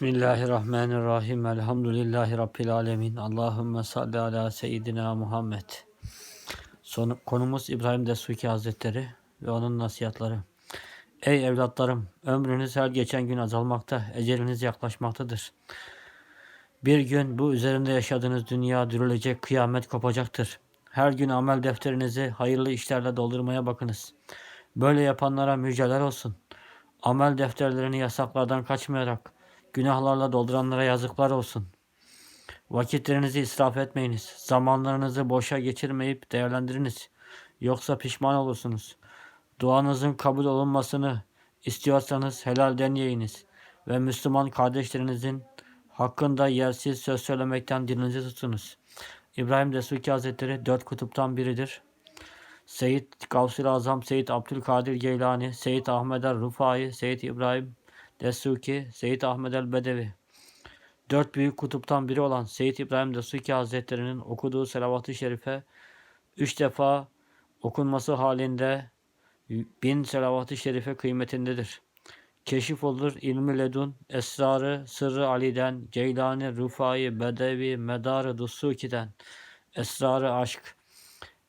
Bismillahirrahmanirrahim. Elhamdülillahi Rabbil alemin. Allahümme salli ala seyyidina Muhammed. Son, konumuz İbrahim Desuki Hazretleri ve onun nasihatları. Ey evlatlarım, ömrünüz her geçen gün azalmakta, eceliniz yaklaşmaktadır. Bir gün bu üzerinde yaşadığınız dünya dürülecek, kıyamet kopacaktır. Her gün amel defterinizi hayırlı işlerle doldurmaya bakınız. Böyle yapanlara müjdeler olsun. Amel defterlerini yasaklardan kaçmayarak, Günahlarla dolduranlara yazıklar olsun. Vakitlerinizi israf etmeyiniz. Zamanlarınızı boşa geçirmeyip değerlendiriniz. Yoksa pişman olursunuz. Duanızın kabul olunmasını istiyorsanız helalden yiyiniz. Ve Müslüman kardeşlerinizin hakkında yersiz söz söylemekten dilinizi tutunuz. İbrahim Desuki Hazretleri dört kutuptan biridir. Seyyid Gavsul Azam, Seyyid Abdülkadir Geylani, Seyyid Ahmed er Rufai, Seyyid İbrahim Desuki, Seyyid Ahmed el-Bedevi. Dört büyük kutuptan biri olan Seyyid İbrahim Desuki Hazretleri'nin okuduğu selavat-ı şerife üç defa okunması halinde bin selavat-ı şerife kıymetindedir. Keşif olur ilmi ledun, esrarı, sırrı Ali'den, Ceylani, Rufai, Bedevi, Medarı, Dusuki'den, esrarı aşk,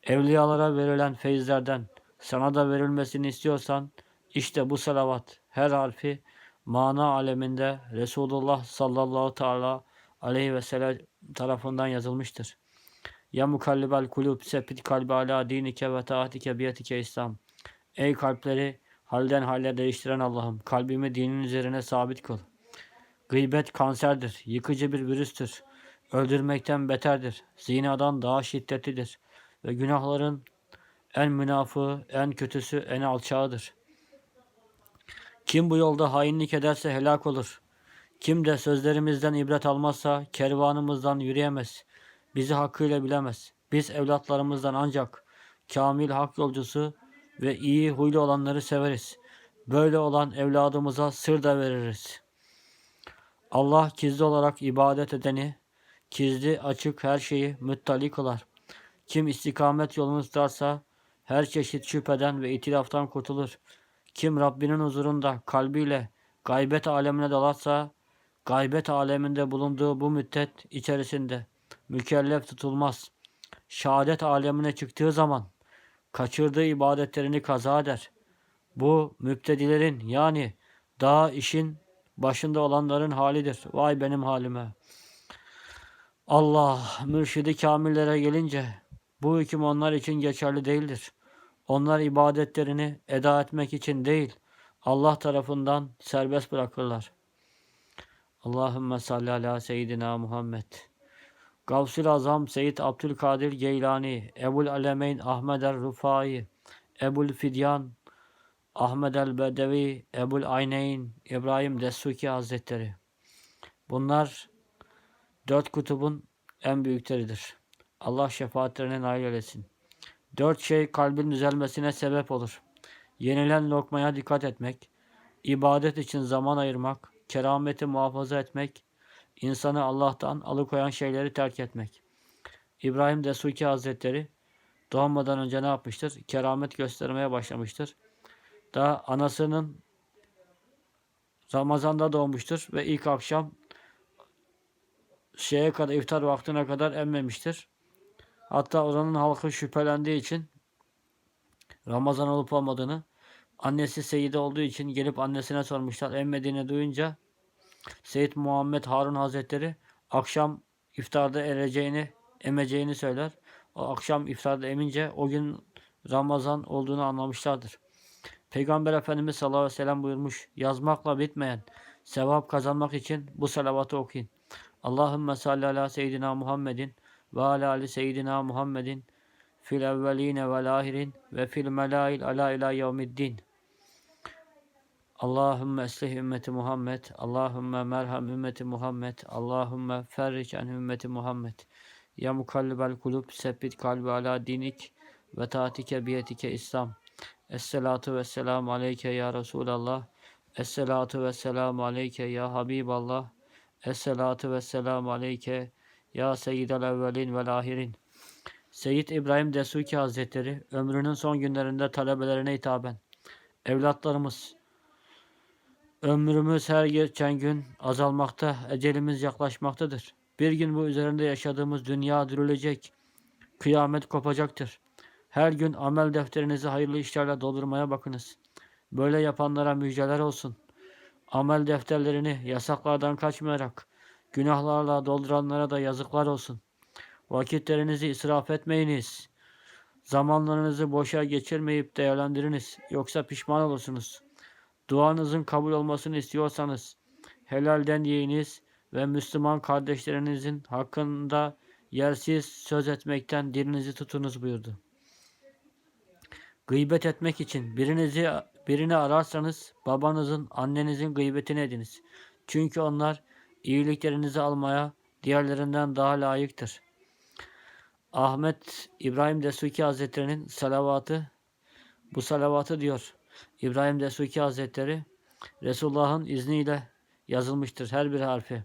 evliyalara verilen feyizlerden sana da verilmesini istiyorsan, işte bu salavat her harfi mana aleminde Resulullah sallallahu teala aleyhi ve sellem tarafından yazılmıştır. Ya mukallibel kulub sepit kalbi ala dinike ve taatike biyetike İslam. Ey kalpleri halden hale değiştiren Allah'ım kalbimi dinin üzerine sabit kıl. Gıybet kanserdir, yıkıcı bir virüstür. Öldürmekten beterdir, zinadan daha şiddetlidir ve günahların en münafığı, en kötüsü, en alçağıdır.'' Kim bu yolda hainlik ederse helak olur. Kim de sözlerimizden ibret almazsa kervanımızdan yürüyemez. Bizi hakkıyla bilemez. Biz evlatlarımızdan ancak kamil hak yolcusu ve iyi huylu olanları severiz. Böyle olan evladımıza sır da veririz. Allah gizli olarak ibadet edeni, gizli açık her şeyi müttali kılar. Kim istikamet yolunu tutarsa her çeşit şüpheden ve itilaftan kurtulur. Kim Rabbinin huzurunda kalbiyle gaybet alemine dalarsa gaybet aleminde bulunduğu bu müddet içerisinde mükellef tutulmaz. Şehadet alemine çıktığı zaman kaçırdığı ibadetlerini kaza eder. Bu müptedilerin yani daha işin başında olanların halidir. Vay benim halime. Allah mürşidi kamillere gelince bu hüküm onlar için geçerli değildir. Onlar ibadetlerini eda etmek için değil, Allah tarafından serbest bırakırlar. Allahümme salli ala seyyidina Muhammed. Gavsul Azam Seyyid Abdülkadir Geylani, Ebul Alemeyn Ahmed el Rufai, Ebul Fidyan, Ahmed el Bedevi, Ebul Ayneyn, İbrahim Desuki Hazretleri. Bunlar dört kutubun en büyükleridir. Allah şefaatlerine nail eylesin. Dört şey kalbin düzelmesine sebep olur. Yenilen lokmaya dikkat etmek, ibadet için zaman ayırmak, kerameti muhafaza etmek, insanı Allah'tan alıkoyan şeyleri terk etmek. İbrahim Desuki Hazretleri doğmadan önce ne yapmıştır? Keramet göstermeye başlamıştır. Daha anasının Ramazan'da doğmuştur ve ilk akşam şeye kadar iftar vaktine kadar emmemiştir. Hatta oranın halkı şüphelendiği için Ramazan olup olmadığını annesi Seyide olduğu için gelip annesine sormuşlar. Emmediğini duyunca Seyyid Muhammed Harun Hazretleri akşam iftarda ereceğini, emeceğini söyler. O akşam iftarda emince o gün Ramazan olduğunu anlamışlardır. Peygamber Efendimiz sallallahu aleyhi ve sellem buyurmuş. Yazmakla bitmeyen sevap kazanmak için bu salavatı okuyun. Allahümme salli ala seyyidina Muhammedin ve ala ali seyyidina Muhammedin fil evveline vel ahirin ve fil melail ala ila yevmiddin. Allahümme eslih ümmeti Muhammed. Allahümme merham ümmeti Muhammed. Allahümme ferric an ümmeti Muhammed. Ya mukallibel kulub sebbit kalbi ala dinik ve taatike biyetike İslam. Esselatu ve selamu aleyke ya Resulallah. Esselatu ve selamu aleyke ya Habiballah. Esselatu ve selamu aleyke ya Seyyidel evvelin vel ahirin. Seyyid İbrahim Desuki Hazretleri ömrünün son günlerinde talebelerine hitaben Evlatlarımız Ömrümüz her geçen gün azalmakta, ecelimiz yaklaşmaktadır. Bir gün bu üzerinde yaşadığımız dünya dürülecek, kıyamet kopacaktır. Her gün amel defterinizi hayırlı işlerle doldurmaya bakınız. Böyle yapanlara müjdeler olsun. Amel defterlerini yasaklardan kaçmayarak, günahlarla dolduranlara da yazıklar olsun. Vakitlerinizi israf etmeyiniz. Zamanlarınızı boşa geçirmeyip değerlendiriniz. Yoksa pişman olursunuz. Duanızın kabul olmasını istiyorsanız helalden yiyiniz ve Müslüman kardeşlerinizin hakkında yersiz söz etmekten dilinizi tutunuz buyurdu. Gıybet etmek için birinizi birini ararsanız babanızın, annenizin gıybetini ediniz. Çünkü onlar iyiliklerinizi almaya diğerlerinden daha layıktır. Ahmet İbrahim Desuki Hazretleri'nin salavatı bu salavatı diyor. İbrahim Desuki Hazretleri Resulullah'ın izniyle yazılmıştır her bir harfi.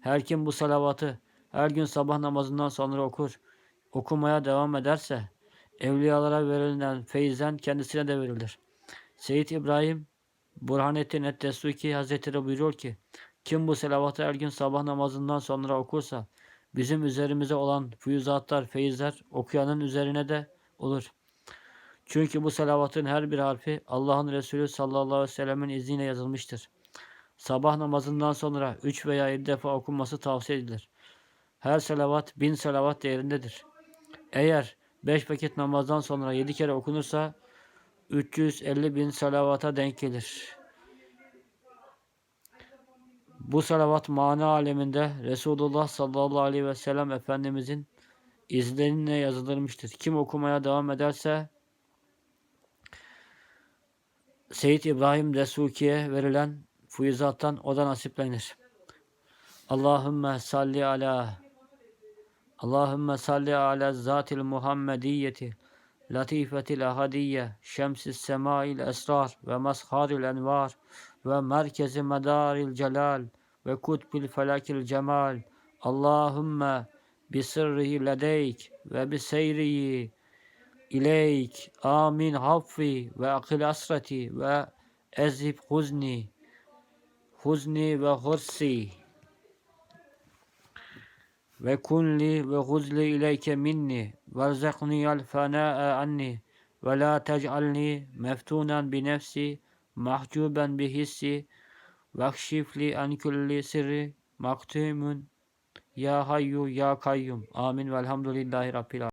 Her kim bu salavatı her gün sabah namazından sonra okur, okumaya devam ederse evliyalara verilen feyizden kendisine de verilir. Seyyid İbrahim Burhanettin Et-Desuki Hazretleri buyuruyor ki kim bu salavatı her gün sabah namazından sonra okursa bizim üzerimize olan füyüzatlar, feyizler okuyanın üzerine de olur. Çünkü bu salavatın her bir harfi Allah'ın Resulü sallallahu aleyhi ve sellemin izniyle yazılmıştır. Sabah namazından sonra üç veya yedi defa okunması tavsiye edilir. Her salavat bin salavat değerindedir. Eğer beş vakit namazdan sonra yedi kere okunursa 350 bin salavata denk gelir. Bu salavat mana aleminde Resulullah sallallahu aleyhi ve sellem Efendimizin izleriyle yazılırmıştır. Kim okumaya devam ederse Seyyid İbrahim Desuki'ye verilen fuyuzattan o da nasiplenir. Allahümme salli ala Allahümme salli ala zatil Muhammediyeti latifetil ahadiyye şemsis semail esrar ve mazharil envar ve merkezi medaril celal ve kutbil felakil cemal. Allahümme bisirrihi ledeyk ve biseyrihi ileyk. Amin haffi ve akil asrati ve ezhib huzni. Huzni ve hursi ve kunli ve huzli ileyke minni verzekni el fenâ'e anni ve la tec'alni meftunen bi nefsi mahcuben bi hissi vekşifli en kulli sirri maktumun ya hayyu ya kayyum. Amin. Velhamdülillahi rabbil